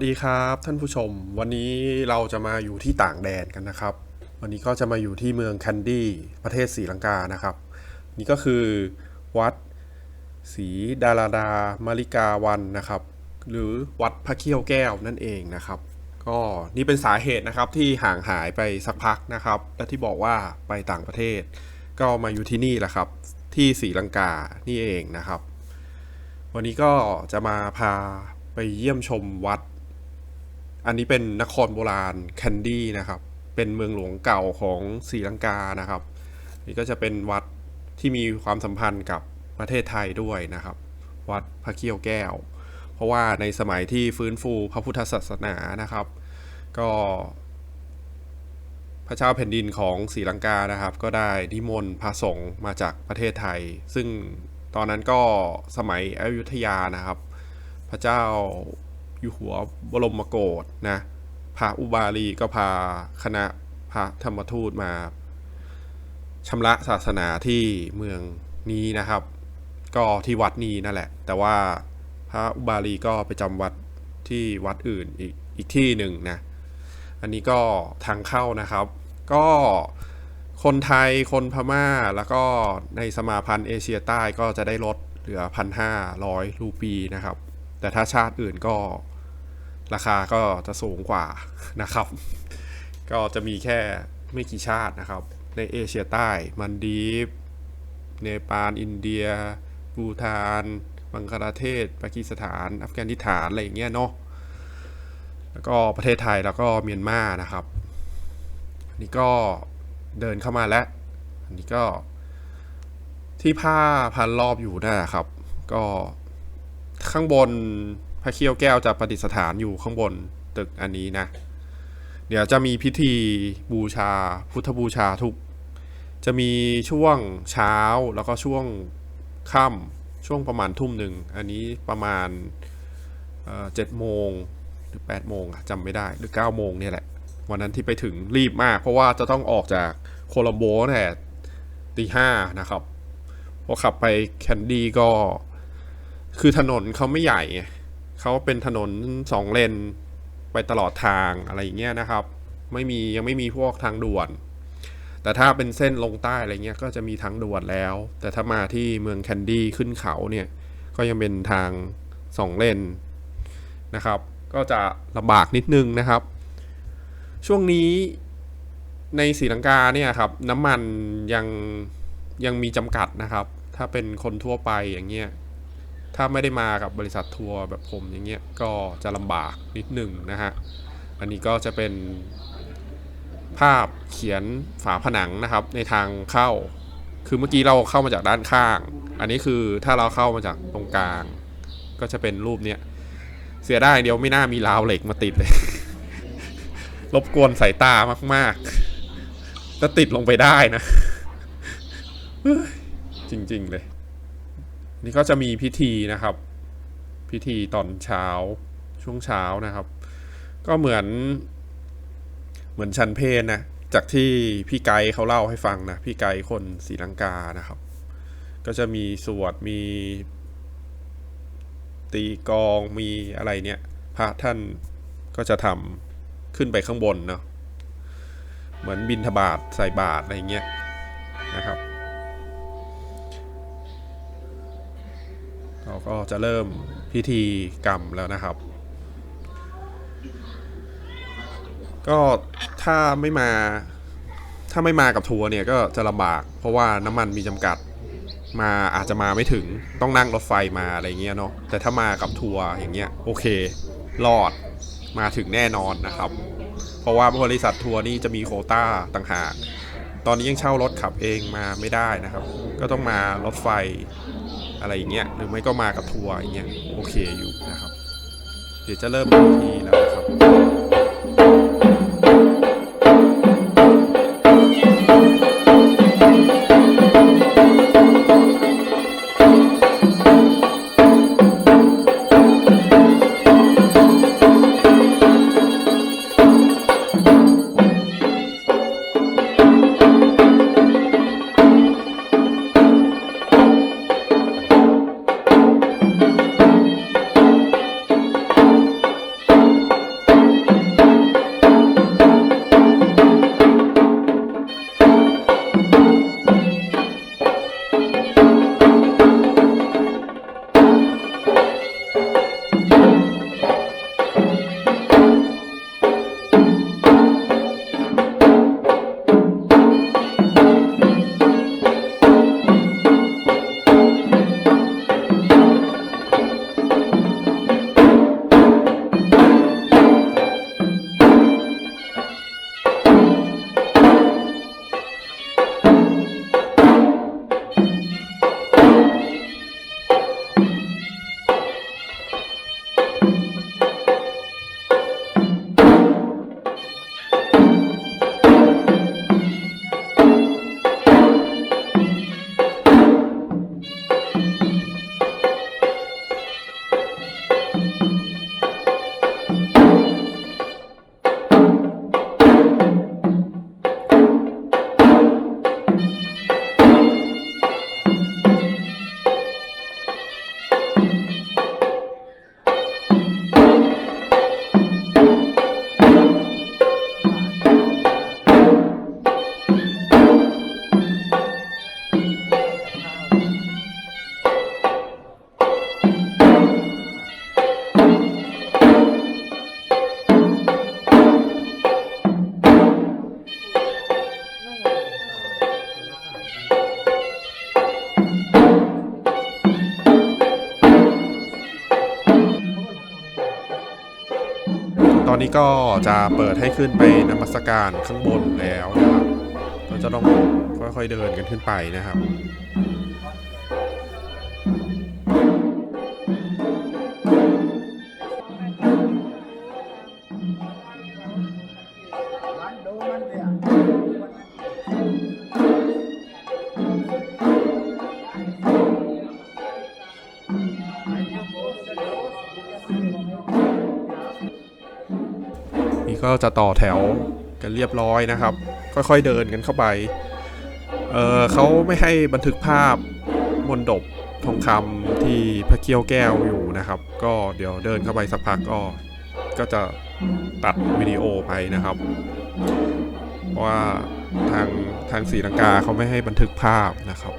วัสดีครับท่านผู้ชม วันนี้เราจะมาอยู่ที่ต่างแดนกันนะครับ วันนี้ก็จะมาอยู่ที่เมืองแคนดี้ประเทศศรีลังกานะครับ นี่ก็คือวัดศรีดาราดามาริกาวันนะครับ หรือวัดพระเขี้ยวแก้วนั่นเองนะครับ ก็นี่เป็นสาเหตุนะครับที่ห่างหายไปสักพักนะครับ และที่บอกว่าไปต่างประเทศ ก็มาอยู่ที่นี่แหละครับ ที่ศรีลังกานี่เองนะครับ วันนี้ก็จะมาพาไปเยี่ยมชมวัด อันนี้เป็นนครโบราณแคนดี้นะครับ เป็นเมืองหลวงเก่าของศรีลังกานะครับ นี่ก็จะเป็นวัดที่มีความสัมพันธ์กับประเทศไทยด้วยนะครับ วัดพระเขี้ยวแก้ว เพราะว่าในสมัยที่ฟื้นฟูพระพุทธศาสนานะครับ ก็ พระเจ้าแผ่นดินของศรีลังกานะครับ ก็ได้นิมนต์พระสงฆ์มาจากประเทศไทย ซึ่งตอนนั้นก็สมัยอยุธยานะครับ พระเจ้า อยู่หัวบรมโกศนะพระอุบาลีก็พาคณะพระธรรมทูตมาชำระศาสนาที่เมืองนี้นะครับ ก็ที่วัดนี้นั่นแหละ แต่ว่าพระอุบาลีก็ไปจำวัดที่วัดอื่นอีกอีกที่หนึ่งนะ อันนี้ก็ทางเข้านะครับ ก็คนไทยคนพม่าแล้วก็ในสมาพันธ์เอเชียใต้ก็จะได้ลดเหลือพันห้าร้อยรูปีนะครับ แต่ถ้าชาติอื่นก็ ราคาก็จะสูงกว่านะครับ ก็จะมีแค่ไม่กี่ชาตินะครับ ในเอเชียใต้ มันดีฟเนปาล อินเดียบูตานบังคลาเทศปากีสถาน อัฟกานิสถาน อะไรอย่างเงี้ยเนาะแล้วก็ประเทศไทยแล้วก็เมียนมานะครับนนี้ก็เดินเข้ามาแล้ว อันนี้ก็ที่ผ้าพันรอบอยู่นั่แหละครับ ก็ข้างบน ระเขี้ยวแก้วจะประดิษฐานอยู่ข้างบนตึกอันนี้นะ เดี๋ยวจะมีพิธีบูชาพุทธบูชาทุก จะมีช่วงเช้าแล้วก็ช่วงค่ำช่วงประมาณทุ่มหนึ่ง อันนี้ประมาณเจ็ดโมงหรือ8โมงจำไม่ได้หรือ9โมงเนี่ยแหละ วันนั้นที่ไปถึงรีบมาก เพราะว่าจะต้องออกจากโคลัมโบแต่ตีห้านะครับพอขับไปแคนดี้ก็ คือถนนเขาไม่ใหญ่ เขาเป็นถนนสองเลนไปตลอดทางอะไรอย่างเงี้ยนะครับ ไม่มียังไม่มีพวกทางด่วน แต่ถ้าเป็นเส้นลงใต้อะไรเงี้ยก็จะมีทางด่วนแล้ว แต่ถ้ามาที่เมืองแคนดี้ขึ้นเขาเนี่ยก็ยังเป็นทางสองเลนนะครับ ก็จะลำบากนิดนึงนะครับ ช่วงนี้ในศรีลังกาเนี่ยครับน้ำมันยังยังมีจำกัดนะครับ ถ้าเป็นคนทั่วไปอย่างเงี้ย ถ้าไม่ได้มากับบริษัททัวร์แบบผมอย่างเงี้ยก็จะลำบากนิดหนึ่งนะฮะ อันนี้ก็จะเป็นภาพเขียนฝาผนังนะครับในทางเข้า คือเมื่อกี้เราเข้ามาจากด้านข้าง อันนี้คือถ้าเราเข้ามาจากตรงกลาง ก็จะเป็นรูปเนี้ยเสียได้เดียวไม่น่ามีราวเหล็กมาติดเลย รบกวนสายตามากๆก็ติดลงไปได้นะจริง ๆ เลย นี่ก็จะมีพิธีนะครับ พิธีตอนเช้าช่วงเช้านะครับ ก็เหมือน เหมือนชันเพนนะจากที่พี่ไกด์เขาเล่าให้ฟังนะพี่ไกด์คนศรีลังกานะครับ ก็จะมีสวดมีตีกองมีอะไรเนี่ยพระท่านก็จะทำขึ้นไปข้างบนเนาะเหมือนบินทบาทใส่บาทอะไรเงี้ยนะครับ ก็จะเริ่มพิธีกรรมแล้วนะครับ ก็ถ้าไม่มาถ้าไม่มากับทัวร์เนี่ยก็จะลำบาก เพราะว่าน้ำมันมีจำกัดมาอาจจะมาไม่ถึงต้องนั่งรถไฟมาอะไรเงี้ยเนาะแต่ถ้ามากับทัวร์อย่างเงี้ยโอเครอดมาถึงแน่นอนนะครับ เพราะว่าบริษัททัวร์นี่จะมีโคต้าต่างหาก ตอนนี้ยังเช่ารถขับเองมาไม่ได้นะครับ ก็ต้องมารถไฟ อะไรอย่างเงี้ยหรือไม่ก็มากับทัวร์อย่างเงี้ยโอเคอยู่นะครับ เดี๋ยวจะเริ่มทีแล้วนะครับ นี้ก็จะเปิดให้ขึ้นไปนมัสการข้างบนแล้วนะครับก็จะต้องค่อยๆเดินกันขึ้นไปนะครับ ก็จะต่อแถวกันเรียบร้อยนะครับ ค่อยๆเดินกันเข้าไป เออเขาไม่ให้บันทึกภาพมนดบทองคำที่พระเกี้ยวแก้วอยู่นะครับ ก็เดี๋ยวเดินเข้าไปสักพักก็ก็จะตัดวิดีโอไปนะครับ เพราะว่าทางทางศรีลังกาเขาไม่ให้บันทึกภาพนะครับ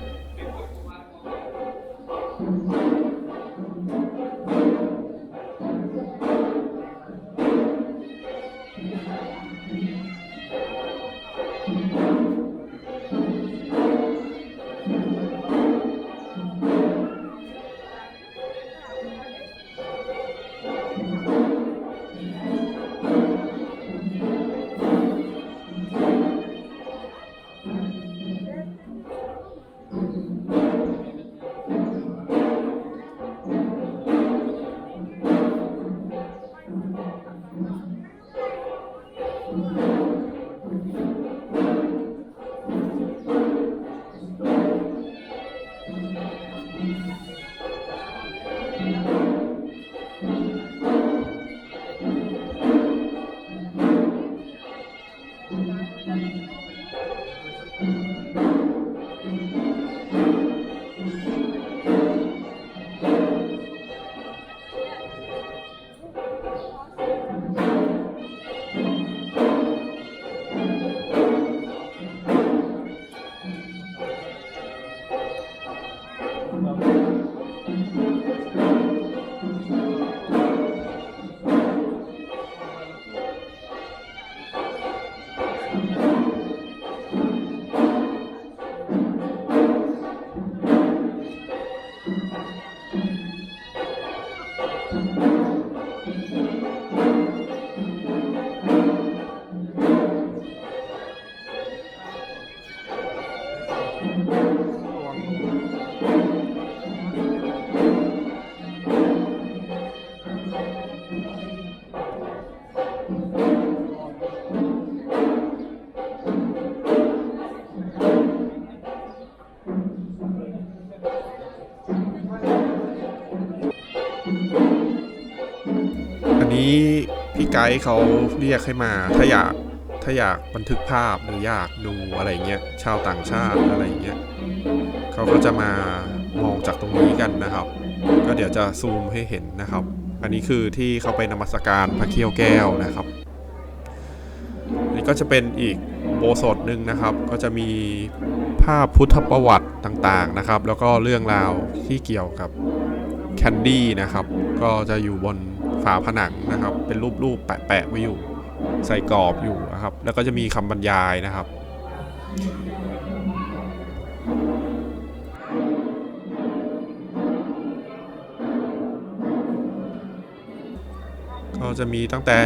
อั ไกด์เขาเรียกให้มาถ้าอยากถ้าอยากบันทึกภาพหรืออยากดูอะไรเงี้ยชาวต่างชาติอะไรเงี้ยเขาก็จะมามองจากตรงนี้กันนะครับ ก็เดี๋ยวจะซูมให้เห็นนะครับ อันนี้คือที่เขาไปนมัสการพระเขี้ยวแก้วนะครับอันนี่ก็จะเป็นอีกโบสถ์หนึ่งนะครับ ก็จะมีภาพพุทธประวัติต่างๆนะครับ แล้วก็เรื่องราวที่เกี่ยวกับแคนดี้นะครับ ก็จะอยู่บน ฝาผนังนะครับ เป็นรูปๆแปะๆไว้อยู่ ใส่กรอบอยู่นะครับ แล้วก็จะมีคำบรรยายนะครับก็จะมีตั้งแต่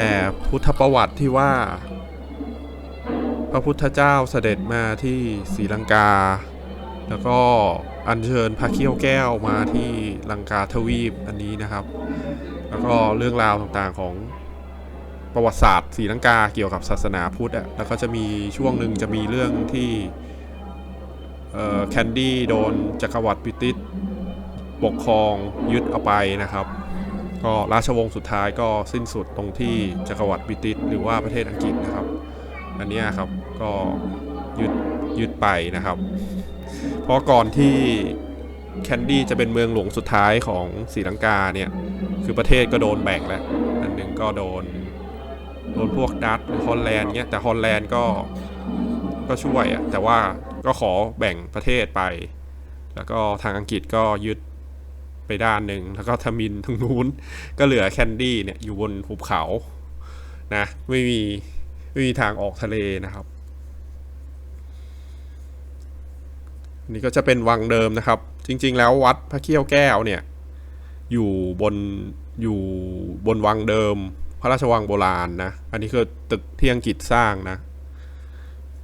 พุทธประวัติที่ว่า พระพุทธเจ้าเสด็จมาที่ศรีลังกา แล้วก็อัญเชิญพระเขี้ยวแก้วมาที่ลังกาทวีปอันนี้นะครับ แล้วก็เรื่องราวต่างๆของประวัติศาสตร์ศรีลังกาเกี่ยวกับศาสนาพุทธอะแล้วก็จะมีช่วงหนึ่งจะมีเรื่องที่แคนดี้โดนจักรวรรดิบริติชปกครองยึดเอาไปนะครับ ก็ราชวงศ์สุดท้ายก็สิ้นสุดตรงที่จักรวรรดิบริติชหรือว่าประเทศอังกฤษนะครับ อันนี้ครับก็ยึดยึดไปนะครับ เพราะก่อนที่ แคนดี้จะเป็นเมืองหลวงสุดท้ายของศรีลังกาเนี่ย คือประเทศก็โดนแบ่งแล้ว อันหนึ่งก็โดน โดนพวกดัตช์หรือฮอลแลนด์เนี่ยแต่ฮอลแลนด์ก็ก็ช่วยอะแต่ว่าก็ขอแบ่งประเทศไป แล้วก็ทางอังกฤษก็ยึดไปด้านหนึ่งแล้วก็ทมินทางนู้น ก็เหลือแคนดี้เนี่ยอยู่บนหุบเขานะไม่มีไม่มีทางออกทะเลนะครับ นี่ก็จะเป็นวังเดิมนะครับ จริง ๆ แล้ววัดพระเขี้ยวแก้วเนี่ย อยู่บนอยู่บนวังเดิม พระราชวังโบราณนะ อันนี้คือตึกที่อังกฤษสร้างนะ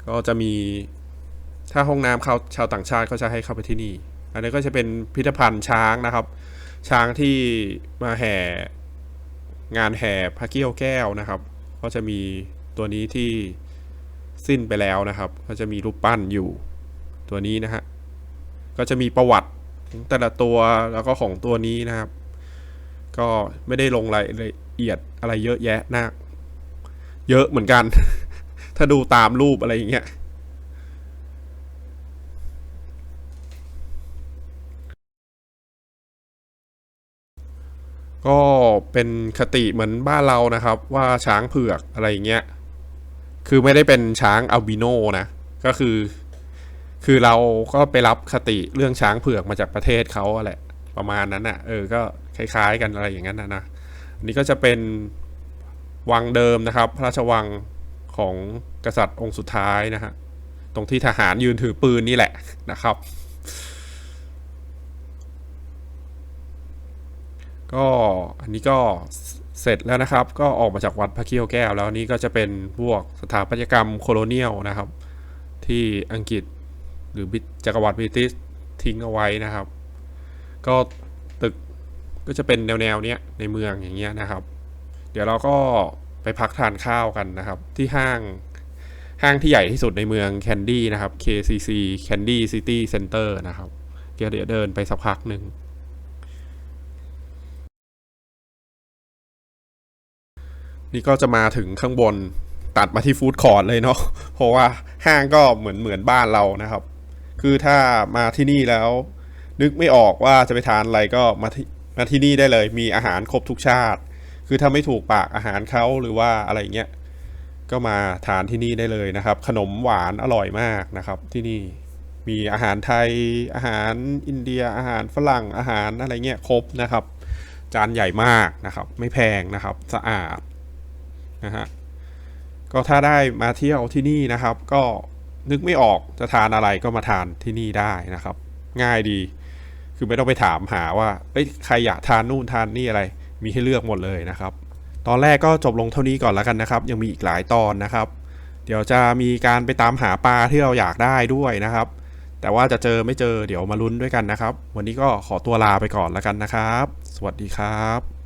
ก็จะมีถ้าห้องน้ำเขาชาวต่างชาติเขาจะให้เข้าไปที่นี่ อันนี้ก็จะเป็นพิพิธภัณฑ์ช้างนะครับ ช้างที่มาแห่งานแห่พระเกี้ยวแก้วนะครับ ก็จะมีตัวนี้ที่สิ้นไปแล้วนะครับ ก็จะมีรูปปั้นอยู่ ตัวนี้นะฮะ ก็จะมีประวัติของแต่ละตัวแล้วก็ของตัวนี้นะครับ ก็ไม่ได้ลงรายละเอียดอะไรเยอะแยะนะเยอะเหมือนกัน ถ้าดูตามรูปอะไรอย่างเงี้ยก็เป็นคติเหมือนบ้านเรานะครับ ว่าช้างเผือกอะไรอย่างเงี้ย คือไม่ได้เป็นช้างอัลบิโนนะ ก็คือ คือเราก็ไปรับคติเรื่องช้างเผือกมาจากประเทศเขาอะแหละประมาณนั้นอะ เออ ก็คล้ายๆกันอะไรอย่างนั้นนะนะอันนี้ก็จะเป็นวังเดิมนะครับ พระราชวังของกษัตริย์องค์สุดท้ายนะฮะ ตรงที่ทหารยืนถือปืนนี่แหละนะครับ ก็อันนี้ก็เสร็จแล้วนะครับ ก็ออกมาจากวัดพระเกี้ยวแก้ว แล้วนนี้ก็จะเป็นพวกสถาปัตยกรรมโคโลเนียลนะครับ ที่อังกฤษ หรือจักรวรรดิบริติชทิ้งเอาไว้นะครับ ก็ตึกก็จะเป็นแนวๆเนี้ยในเมืองอย่างเงี้ยนะครับ เดี๋ยวเราก็ไปพักทานข้าวกันนะครับ ที่ห้างห้างที่ใหญ่ที่สุดในเมืองแคนดี้นะครับ KCC Candy City Center นะครับเดี๋ยวเดี๋ยวเดินไปสักพักหนึ่งนี่ก็จะมาถึงข้างบนตัดมาที่ฟู้ดคอร์ทเลยเนาะเพราะว่าห้างก็เหมือนเหมือนบ้านเรานะครับ คือถ้ามาที่นี่แล้ว นึกไม่ออกว่าจะไปทานอะไรก็มาที่มาที่นี่ได้เลย มีอาหารครบทุกชาติ คือถ้าไม่ถูกปากอาหารเขาหรือว่าอะไรเงี้ยก็มาทานที่นี่ได้เลยนะครับ ขนมหวานอร่อยมากนะครับ ที่นี่มีอาหารไทยอาหารอินเดียอาหารฝรั่งอาหารอะไรเงี้ยครบนะครับ จานใหญ่มากนะครับ ไม่แพงนะครับสะอาดนะฮะก็ถ้าได้มาเที่ยวที่นี่นะครับ ก็ นึกไม่ออกจะทานอะไรก็มาทานที่นี่ได้นะครับ ง่ายดี คือไม่ต้องไปถามหาว่าเอ้ยใครอยากทานนู่นทานนี่อะไร มีให้เลือกหมดเลยนะครับ ตอนแรกก็จบลงเท่านี้ก่อนแล้วกันนะครับ ยังมีอีกหลายตอนนะครับ เดี๋ยวจะมีการไปตามหาปลาที่เราอยากได้ด้วยนะครับ แต่ว่าจะเจอไม่เจอเดี๋ยวมาลุ้นด้วยกันนะครับ วันนี้ก็ขอตัวลาไปก่อนแล้วกันนะครับ สวัสดีครับ